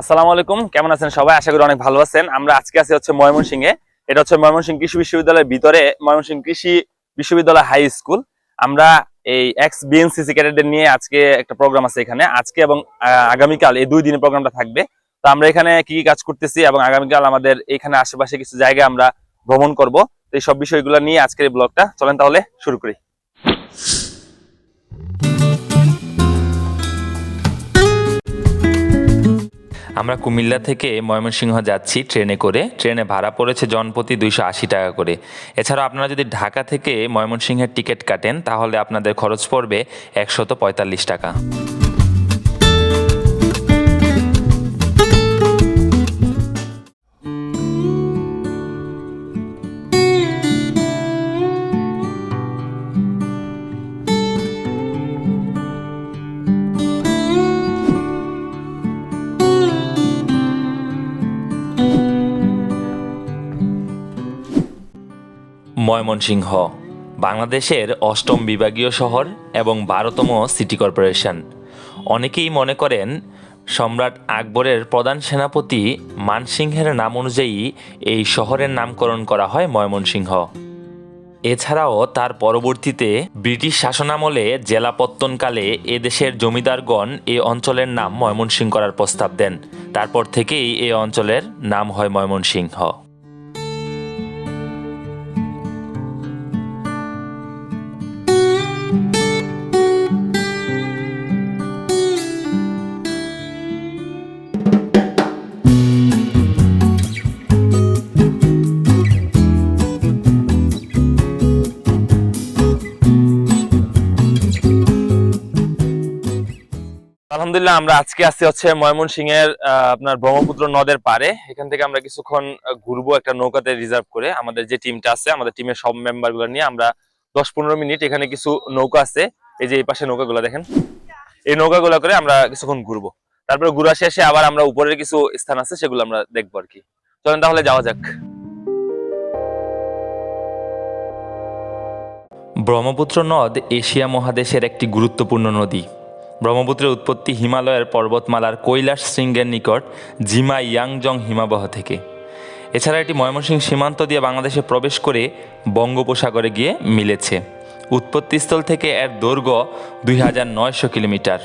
আসসালামু আলাইকুম। কেমন আছেন সবাই? আশা করি অনেক ভালো আছেন। আমরা আজকে আছি হচ্ছে ময়মনসিংহে। এটা হচ্ছে ময়মনসিংহ কৃষি বিশ্ববিদ্যালয়ের ভিতরে ময়মনসিংহ কৃষি বিশ্ববিদ্যালয় হাই স্কুল। আমরা এই এক্স বিএনসিসি ক্যাডেটদের নিয়ে আজকে একটা প্রোগ্রাম আছে এখানে। আজকে এবং আগামীকাল এই দুই দিনের প্রোগ্রামটা থাকবে। তো আমরা এখানে কি কি কাজ করতেছি এবং আগামীকাল আমাদের এখানে আশেপাশে কিছু জায়গায় আমরা ভ্রমণ করব। তো এই সব বিষয়গুলো নিয়ে আজকের এই ব্লগটা। চলেন তাহলে শুরু করি। আমরা কুমিল্লা থেকে ময়মনসিংহ যাচ্ছি ট্রেনে করে। ট্রেনে ভাড়া পড়েছে জনপ্রতি দুইশো আশি টাকা করে। এছাড়াও আপনারা যদি ঢাকা থেকে ময়মনসিংহের টিকিট কাটেন, তাহলে আপনাদের খরচ পড়বে একশত পঁয়তাল্লিশ টাকা। ময়মনসিংহ, বাংলাদেশের অষ্টম বিভাগীয় শহর এবং বারোতম সিটি কর্পোরেশন। অনেকেই মনে করেন, সম্রাট আকবরের প্রধান সেনাপতি মানসিংহের নাম অনুযায়ী এই শহরের নামকরণ করা হয় ময়মনসিংহ। এছাড়াও তার পরবর্তীতে ব্রিটিশ শাসনামলে জেলাপত্তনকালে এদেশের জমিদারগণ এ অঞ্চলের নাম ময়মনসিংহ করার প্রস্তাব দেন। তারপর থেকেই এ অঞ্চলের নাম হয় ময়মনসিংহ। আলহামদুলিল্লাহ, আমরা আজকে আছি হচ্ছে ময়মনসিংহের এর আপনার ব্রহ্মপুত্র নদের পারে এখান থেকে আমরা কিছুক্ষণ ঘুরবো একটা নৌকাতে রিজার্ভ করে। আমাদের যে টিমটা আছে, আমাদের টিমের সব মেম্বারগুলো নিয়ে আমরা দশ পনেরো মিনিট এখানে কিছু নৌকা আছে। এই যে এই পাশে নৌকাগুলো দেখেন। এই নৌকাগুলো করে আমরা কিছুক্ষণ ঘুরবো। তারপরে ঘুরা শেষে আবার আমরা উপরের কিছু স্থান আছে, সেগুলো আমরা দেখব আর কি। চলেন তাহলে যাওয়া যাক। ব্রহ্মপুত্র নদ এশিয়া মহাদেশের একটি গুরুত্বপূর্ণ নদী। ব্রহ্মপুত্রের উৎপত্তি হিমালয়ের পর্বতমালার কৈলাস শৃঙ্গের নিকট জিমা ইয়াংজং হিমাবহ থেকে। এছাড়া এটি ময়মনসিংহ সীমান্ত দিয়ে বাংলাদেশে প্রবেশ করে বঙ্গোপসাগরে গিয়ে মিলেছে। উৎপত্তিস্থল থেকে এর দৈর্ঘ্য দুই হাজার নয়শো কিলোমিটার।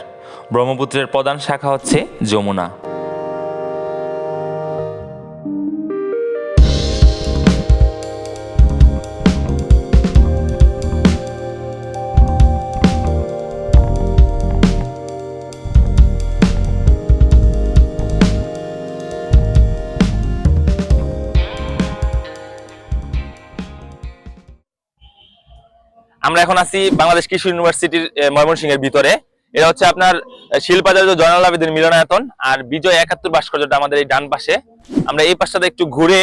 ব্রহ্মপুত্রের প্রধান শাখা হচ্ছে যমুনা। আমরা এখন আছি বাংলাদেশ কৃষি ইউনিভার্সিটির ময়মনসিংহের ভিতরে। এটা হচ্ছে আপনার শিল্পাচার্য জয়নাল আবেদিন মিলনায়তন আর বিজয় একাত্তর ভাস্কর্যটা আমাদের এই ডান পাশে। আমরা এই পাশটাতে একটু ঘুরে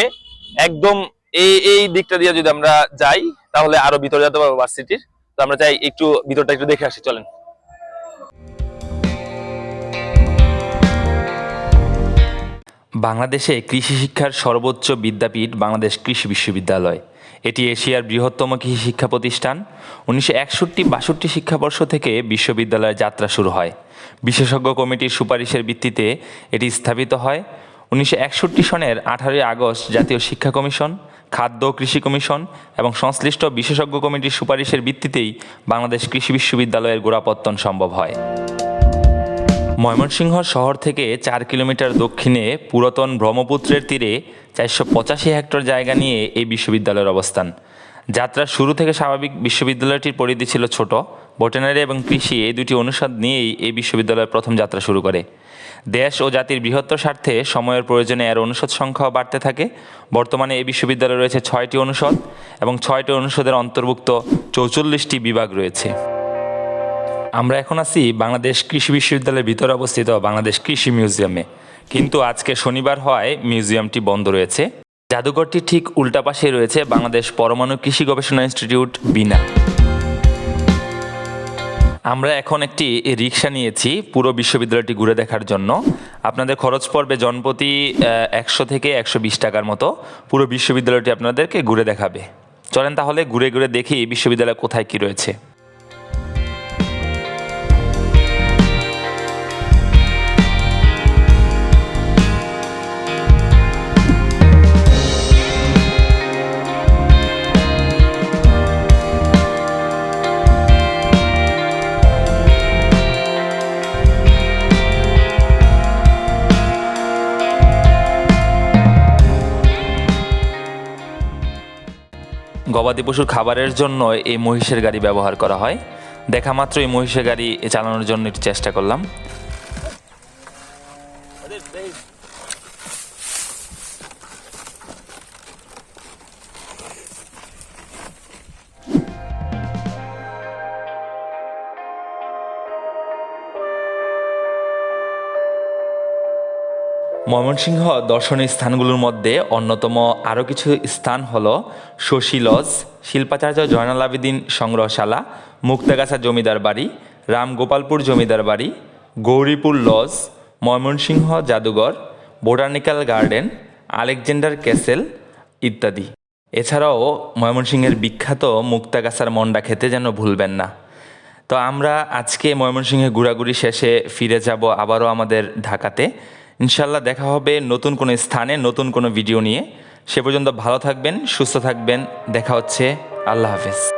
একদম এই এই দিকটা দিয়ে যদি আমরা যাই, তাহলে আরও ভিতরে যেতে পারব ভার্সিটির। তো আমরা চাই একটু ভিতরটা একটু দেখে আসি, চলেন। বাংলাদেশে কৃষি শিক্ষার সর্বোচ্চ বিদ্যাপীঠ বাংলাদেশ কৃষি বিশ্ববিদ্যালয়। এটি এশিয়ার বৃহত্তম কৃষি শিক্ষা প্রতিষ্ঠান। উনিশশো একষট্টি বাষট্টি শিক্ষাবর্ষ থেকে বিশ্ববিদ্যালয়ের যাত্রা শুরু হয়। বিশেষজ্ঞ কমিটির সুপারিশের ভিত্তিতে এটি স্থাপিত হয়। উনিশশো একষট্টি সনের আঠারোই আগস্ট জাতীয় শিক্ষা কমিশন, খাদ্য কৃষি কমিশন এবং সংশ্লিষ্ট বিশেষজ্ঞ কমিটির সুপারিশের ভিত্তিতেই বাংলাদেশ কৃষি বিশ্ববিদ্যালয়ের গোড়াপত্তন সম্ভব হয়। ময়মনসিংহ শহর থেকে চার কিলোমিটার দক্ষিণে পুরাতন ব্রহ্মপুত্রের তীরে চারশো পঁচাশি হেক্টর জায়গা নিয়ে এই বিশ্ববিদ্যালয়ের অবস্থান। যাত্রার শুরু থেকে স্বাভাবিক বিশ্ববিদ্যালয়টির পরিধি ছিল ছোট। ভেটেনারি এবং কৃষি এই দুটি অনুষদ নিয়েই এই বিশ্ববিদ্যালয়ের প্রথম যাত্রা শুরু করে। দেশ ও জাতির বৃহত্তর স্বার্থে সময়ের প্রয়োজনে এর অনুষদ সংখ্যাও বাড়তে থাকে। বর্তমানে এই বিশ্ববিদ্যালয়ে রয়েছে ছয়টি অনুষদ এবং ছয়টি অনুষদের অন্তর্ভুক্ত চৌচল্লিশটি বিভাগ রয়েছে। আমরা এখন আছি বাংলাদেশ কৃষি বিশ্ববিদ্যালয়ের ভিতরে অবস্থিত বাংলাদেশ কৃষি মিউজিয়ামে। কিন্তু আজকে শনিবার হওয়ায় মিউজিয়ামটি বন্ধ রয়েছে। জাদুঘরটি ঠিক উল্টা পাশে রয়েছে বাংলাদেশ পরমাণু কৃষি গবেষণা ইনস্টিটিউট, বিনা। আমরা এখন একটি রিক্সা নিয়েছি পুরো বিশ্ববিদ্যালয়টি ঘুরে দেখার জন্য। আপনাদের খরচ পড়বে জনপ্রতি একশো থেকে একশো বিশ টাকার মতো। পুরো বিশ্ববিদ্যালয়টি আপনাদেরকে ঘুরে দেখাবে। চলেন তাহলে ঘুরে ঘুরে দেখি বিশ্ববিদ্যালয় কোথায় কি রয়েছে। গবাদি পশুর খাবারের জন্য এই মহিষের গাড়ি ব্যবহার করা হয়। দেখা মাত্র এই মহিষের গাড়ি চালানোর জন্য চেষ্টা করলাম। ময়মনসিংহ দর্শনীয় স্থানগুলোর মধ্যে অন্যতম আরও কিছু স্থান হল শশী লজ, শিল্পাচার্য জয়নাল আবেদিন সংগ্রহশালা, মুক্তাগাছা জমিদার বাড়ি, রামগোপালপুর জমিদার বাড়ি, গৌরীপুর লজ, ময়মনসিংহ জাদুঘর, বোটানিক্যাল গার্ডেন, আলেকজান্ডার ক্যাসেল ইত্যাদি। এছাড়াও ময়মনসিংহের বিখ্যাত মুক্তাগাছার মন্ডা খেতে যেন ভুলবেন না। তো আমরা আজকে ময়মনসিংহে ঘোরাঘুরি শেষে ফিরে যাব আবারও আমাদের ঢাকাতে। ইনশাল্লাহ দেখা হবে নতুন কোনো স্থানে, নতুন কোনো ভিডিও নিয়ে। সে পর্যন্ত ভালো থাকবেন, সুস্থ থাকবেন। দেখা হচ্ছে। আল্লাহ হাফেজ।